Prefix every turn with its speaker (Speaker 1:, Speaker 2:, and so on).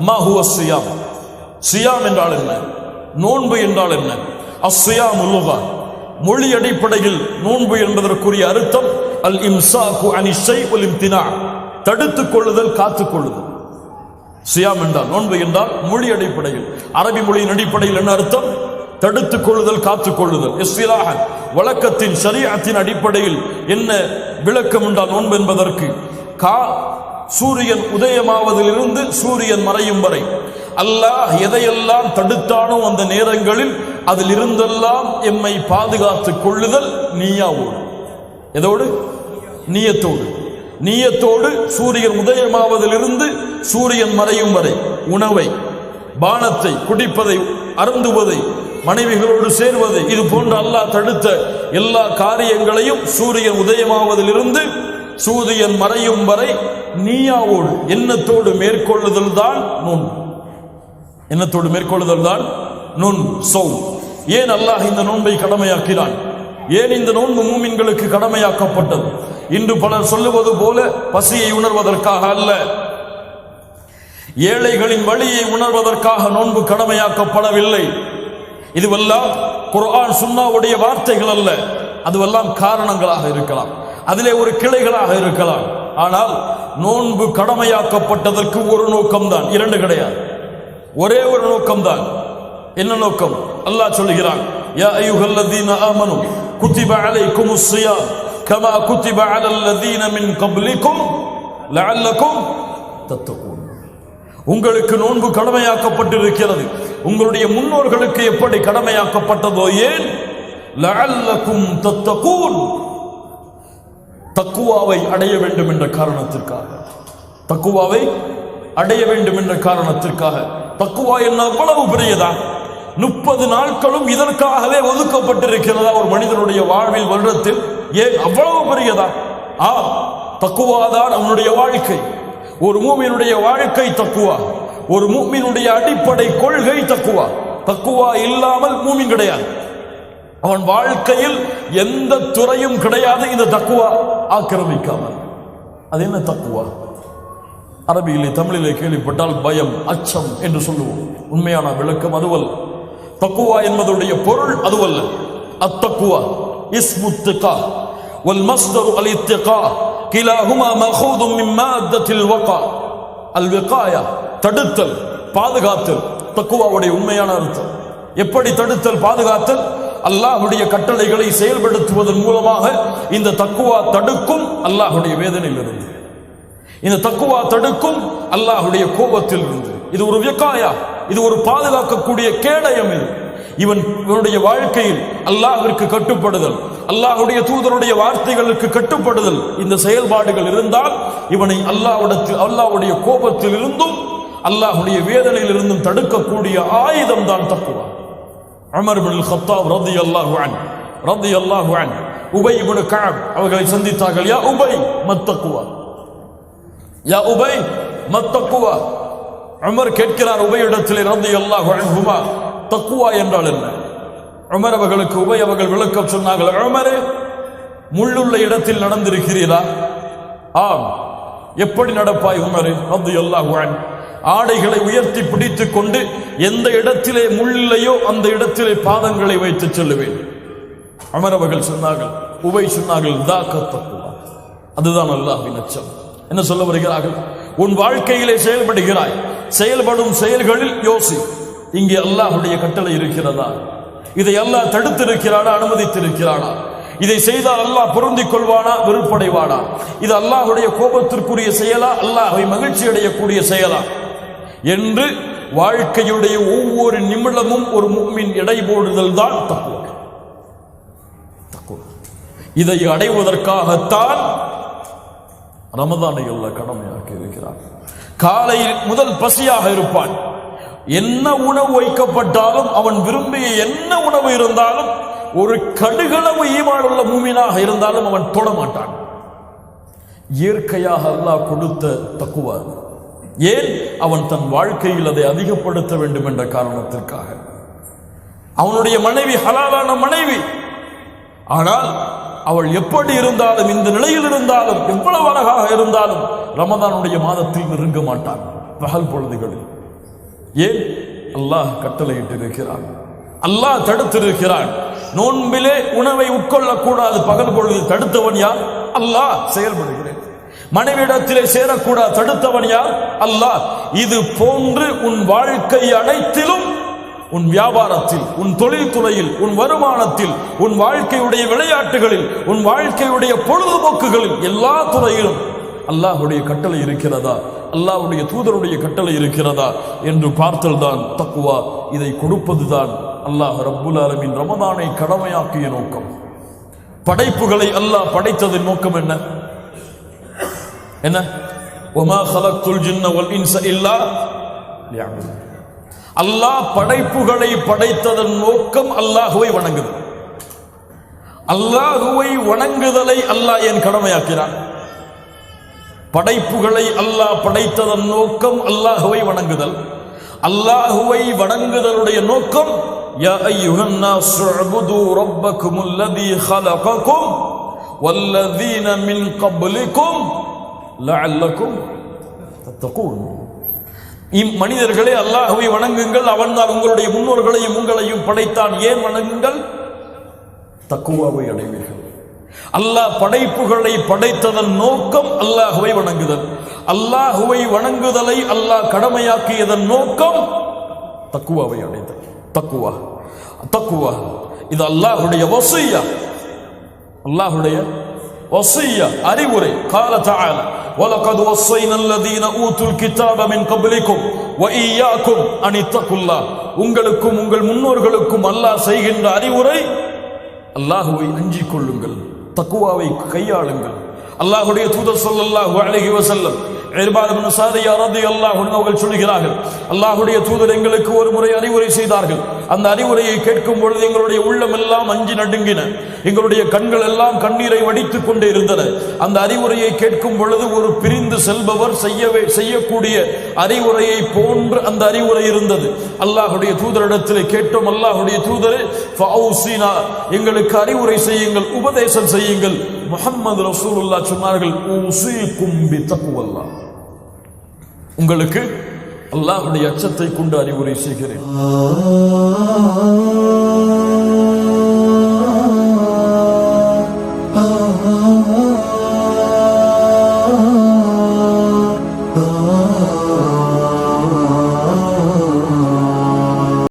Speaker 1: மா Siam Siam என்றால் என்ன? நோன்பு என்றால் என்ன? அஸ்ஸியாம் உல்லுகா மொழி அடிப்படையில் நோன்பு என்பதற்குரிய அர்த்தம் அல் இம்சாக்கு அனிஷை ஒலிம் தினா தடுத்துக் கொள்ளுதல் காத்துக் கொள்ளுதல். சியாம் என்றால் நோன்பு என்றால் மொழி அடிப்படையில். அரபி மொழியின் அடிப்படையில் என்ன அர்த்தம்? தடுத்துக் கொள்ளுதல் காத்துக் கொள்ளுதல். வழக்கத்தின் சரியத்தின் அடிப்படையில் என்ன விளக்கம் என்றால் நோன்பு என்பதற்கு? கா சூரியன் உதயமாவதிலிருந்து சூரியன் மறையும் வரை. அல்லாஹ் எதையெல்லாம் தடுத்தானோ அந்த நேரங்களில் அதில் இருந்தெல்லாம் எம்மை பாதுகாத்துக் கொள்ளுதல் நீயாவோடு. எதோடு? நீயத்தோடு. நீயத்தோடு சூரியன் உதயமாவதிலிருந்து சூரியன் மறையும் வரை உணவை பானத்தை குடிப்பதை அருந்துவதை மனைவிகளோடு சேர்வதை இது போன்ற அல்லாஹ் தடுத்த எல்லா காரியங்களையும் சூரியன் உதயமாவதிலிருந்து சூரியன் மறையும் வரை நீயாவோடு எண்ணத்தோடு மேற்கொள்ளுதல் தான் நுண். எண்ணத்தோடு மேற்கொள்ளுதல் தான் நுண் சௌ ஏன் அல்லாஹ் இந்த நோன்பை கடமையாக்கினான்? ஏன் இந்த நோன்பு மூமின்களுக்கு கடமையாக்கப்பட்டது? இன்று பலர் சொல்லுவது போல பசியை உணர்வதற்காக அல்ல. ஏழைகளின் வழியை உணர்வதற்காக நோன்பு கடமையாக்கப்படவில்லை. இதுவெல்லாம் குர்ஆன் சுன்னாவுடைய வார்த்தைகள் அல்ல. அதுவெல்லாம் காரணங்களாக இருக்கலாம். அதிலே ஒரு கிளைகளாக இருக்கலாம். ஆனால் நோன்பு கடமையாக்கப்பட்டதற்கு ஒரு நோக்கம்தான். இரண்டு கிடையாது. ஒரே ஒரு நோக்கம்தான். என்ன நோக்கம்? அல்லாஹ் சொல்லுகிறான் யா அய்யுஹல்லதீன ஆமனு குத்திப அலைக்குமுஸ் ஸியாம் கமா குத்திப அலல் லதீன மின் கப்லிக்கும் லஅல்லக்கும் தத்தகூன் உங்களுக்கு நோன்பு கடமையாக்கப்பட்டிருக்கிறது. உங்களுடைய முன்னோர்களுக்கு எப்படி கடமையாக்கப்பட்டதோ ஏன்? லஅல்லக்கும் தத்தகூன். தக்குவாவை அடைய வேண்டும் என்ற காரணத்திற்காக. தக்குவாவை அடைய வேண்டும் என்ற காரணத்திற்காக. தக்குவா என்ன அவ்வளவு பெரியதா? முப்பது நாட்களும் இதற்காகவே ஒதுக்கப்பட்டிருக்கிறதா ஒரு மனிதனுடைய வாழ்வில் வருடத்தில்? ஏன் அவ்வளவு பெரியதா? ஆ தக்குவாதான் அவனுடைய வாழ்க்கை. ஒரு மூமியினுடைய வாழ்க்கை தக்குவா? ஒரு மூமியினுடைய அடிப்படை கொள்கை தக்குவா? தக்குவா இல்லாமல் மூமின் கிடையாது. அவன் வாழ்க்கையில் எந்த துறையும் கிடையாது. இந்த தக்குவா ஆக்கிரமிக்காமல். அது என்ன தக்குவா? அரபியிலே தமிழிலே கேள்விப்பட்டால் பயம் அச்சம் என்று சொல்லுவோம். உண்மையான விளக்கம் அதுவல்ல. தக்குவா என்பதுடைய பொருள் அதுவல்ல. அத்தக்குவா இஸ்முத்துகா வல் மஸ்தரு அலித்துகா. கிலாகுமா மஹூதும் மிம்மாத்தத்தில் வகா அல் வெக்காயா தடுத்தல் பாதுகாத்தல் தக்குவாவுடைய உண்மையான அர்த்தம். எப்படி தடுத்தல் பாதுகாத்தல்? அல்லாஹுடைய கட்டளைகளை செயல்படுத்துவதன் மூலமாக இந்த தக்குவா தடுக்கும் அல்லாஹுடைய வேதனையில் இருந்து இந்த தக்குவா தடுக்கும் அல்லாஹுடைய கோபத்தில் இருந்து இது ஒரு வெக்காயா இது ஒரு பாதுகாக்கக்கூடிய கேடயம் இது இவன் இவனுடைய வாழ்க்கையில் அல்லாஹிற்கு கட்டுப்படுதல். அல்லாஹுடைய தூதருடைய வார்த்தைகளுக்கு கட்டுப்படுதல் இந்த செயல்பாடுகள் இருந்தால் இவனை அல்லாஹ்விடத்தில் அல்லாஹ்வுடைய கோபத்தில் இருந்தும் அல்லாஹுடைய வேதனையில் இருந்தும் தடுக்கக்கூடிய ஆயுதம் தான் தக்குவா அமர் பின் ஹத்தாப் ரதி அல்லாஹு அன் ரதி அல்லாஹு அன் உபை இவனு கஅப் அவர்களை சந்தித்தார்கள் யா உபை மத்தக்குவா யா உபை மத்தக்குவா அமர் கேட்கிறார் உபை இடத்திலே ரதி அல்லாஹு அன்ஹுமா தக்குவா என்றால் என்ன? உமர் அவர்களுக்கு உபை அவர்கள் விளக்கம் சொன்னார்கள் உமரே முள்ளுள்ள இடத்தில் நடந்திருக்கிறீரா? ஆம். எப்படி நடப்பாய் உமரே? அது அல்லாஹு ஆடைகளை உயர்த்தி பிடித்துக் கொண்டு எந்த இடத்திலே முள்ளில்லையோ அந்த இடத்திலே பாதங்களை வைத்து செல்லுவேன். அமர் அவர்கள் சொன்னார்கள் உபை சொன்னார்கள் தாக்க அதுதான் அல்லாஹின் அச்சம். என்ன சொல்ல வருகிறார்கள்? உன் வாழ்க்கையிலே செயல்படுகிறாய். செயல்படும் செயல்களில் யோசி. இங்கே அல்லாஹுடைய கட்டளை இருக்கிறதா? இதை அல்லாஹ் தடுத்திருக்கிறானா அனுமதித்திருக்கிறானா? இதை செய்தால் அல்லாஹ் பொருந்திக் கொள்வானா வெறுப்படைவானா? இது அல்லாஹுடைய கோபத்திற்குரிய செயலா அல்லாஹை மகிழ்ச்சி அடையக்கூடிய செயலா? என்று வாழ்க்கையுடைய ஒவ்வொரு நிமிடமும் ஒரு முக்மின் இடைபோடுதல் தான் தக்குவா. தக்குவா. இதை அடைவதற்காகத்தான் ரமதானை அல்லாஹ் கடமையாக்கி இருக்கிறார் காலையில் முதல் பசியாக இருப்பான். என்ன உணவு வைக்கப்பட்டாலும் அவன் விரும்பிய என்ன உணவு இருந்தாலும் ஒரு கடுகளவு ஈமானுள்ள மூமினாக இருந்தாலும் அவன் தொட மாட்டான் இயற்கையாக அல்லாஹ் கொடுத்த தக்குவா. ஏன்? அவன் தன் வாழ்க்கையில் அதை அதிகப்படுத்த வேண்டும் என்ற காரணத்திற்காக. அவனுடைய மனைவி ஹலாலான மனைவி. ஆனால் அவள் எப்படி இருந்தாலும் இந்த நிலையில் இருந்தாலும் எவ்வளவு அழகாக இருந்தாலும் ரமதானுடைய மாதத்தில் நெருங்க மாட்டான். பகல் பொழுதுகளில். ஏன்? அல்லாஹ் கட்டளையிட்டிருக்கிறான். அல்லாஹ் தடுத்திருக்கிறான். நோன்பிலே உணவை உட்கொள்ளக்கூடாது. பகல் பொழுதில் தடுத்தவன் யார்? அல்லாஹ் செயல்படுகிறேன். மனைவிடத்திலே சேரக்கூடாது. தடுத்தவன் யார்? அல்லாஹ். இது போன்று உன் வாழ்க்கை அனைத்திலும் உன் வியாபாரத்தில் உன் தொழில் துறையில் உன் வருமானத்தில் உன் வாழ்க்கையுடைய விளையாட்டுகளில் உன் வாழ்க்கையுடைய பொழுதுபோக்குகளில் எல்லா துறையிலும் அல்லாஹுடைய கட்டளை இருக்கிறதா? அல்லாஹ்வுடைய தூதருடைய கட்டளை இருக்கிறதா என்று பார்த்தல்தான் தக்குவா இதை கொடுப்பதுதான் அல்லாஹ் ரப்புல் ஆலமின் ரமதானை கடமையாக்கிய நோக்கம். படைப்புகளை அல்லாஹ் படைத்ததின் நோக்கம் என்ன? என்ன? ஒமா ஹலக்குல் ஜின்ன வல் இன்ச இல்லா அல்லாஹ் படைப்புகளை படைத்ததன் நோக்கம் அல்லாஹுவை வணங்குது அல்லாஹுவை வணங்குதலை அல்லாஹ் என் கடமையாக்கிறான்? படைப்புகளை அல்லாஹ் படைத்ததன் நோக்கம் அல்லாஹுவை வணங்குதல் அல்லாஹுவை வணங்குதலுடைய நோக்கம் யா அய்யுஹன் நாஸ் உஅ்புது ரப்பக்கும் அல்லதி خلقكم والذين من قبلكم لعلكم تتقون இம் மனிதர்களே அல்லாஹுவை வணங்குங்கள் அவன்தான் உங்களுடைய முன்னோர்களையும் உங்களையும் படைத்தான் ஏன் வணங்குங்கள் தக்குவாவை அடைவீர்கள் அல்லாஹ் படைப்புகளை படைத்ததன் நோக்கம் அல்லாஹுவை வணங்குதல் அல்லாஹுவை வணங்குதலை அல்லாஹ் கடமையாக்கியதன் நோக்கம் தக்குவாவை அடைதல் தக்குவா தக்குவா இது அல்லாஹுடைய வசியா அல்லாஹுடைய வசியா அறிவுரை கால تعالى ولقد وصينا الذين اوتوا الكتاب من قبلكم واياكم ان اتقوا الله உங்களுக்கும் உங்கள் முன்னோர்களுக்கும் அல்லாஹ் செய்கின்ற அறிவுரை அல்லாஹுவை அஞ்சிக் கொள்ளுங்கள் தக்குவாவை கையாளுங்கள். அல்லாஹுடைய தூதர் சொல்லல்லாஹு அழகி வசல்லம் இர்பாத் இப்னு அவர்கள் சொல்லுகிறார்கள் அல்லாஹுடைய தூதர் எங்களுக்கு ஒரு முறை அறிவுரை செய்தார்கள். அந்த அறிவுரையை கேட்கும் பொழுது எங்களுடைய உள்ளம் எல்லாம் அஞ்சி நடுங்கின. எங்களுடைய கண்கள் எல்லாம் கண்ணீரை வடித்துக் கொண்டே இருந்தன. அந்த அறிவுரையை கேட்கும் பொழுது ஒரு பிரிந்து செல்பவர் செய்யவே செய்யக்கூடிய அறிவுரையை போன்று அந்த அறிவுரை இருந்தது. அல்லாஹுடைய தூதரிடத்தில் கேட்டோம் அல்லாஹுடைய தூதரே எங்களுக்கு அறிவுரை செய்யுங்கள் உபதேசம் செய்யுங்கள். முகமது ரசூலுல்லா சொன்னார்கள் உங்களுக்கு அல்லாஹ்வுடைய அச்சத்தை கொண்டு அறிவுரை செய்கிறேன்.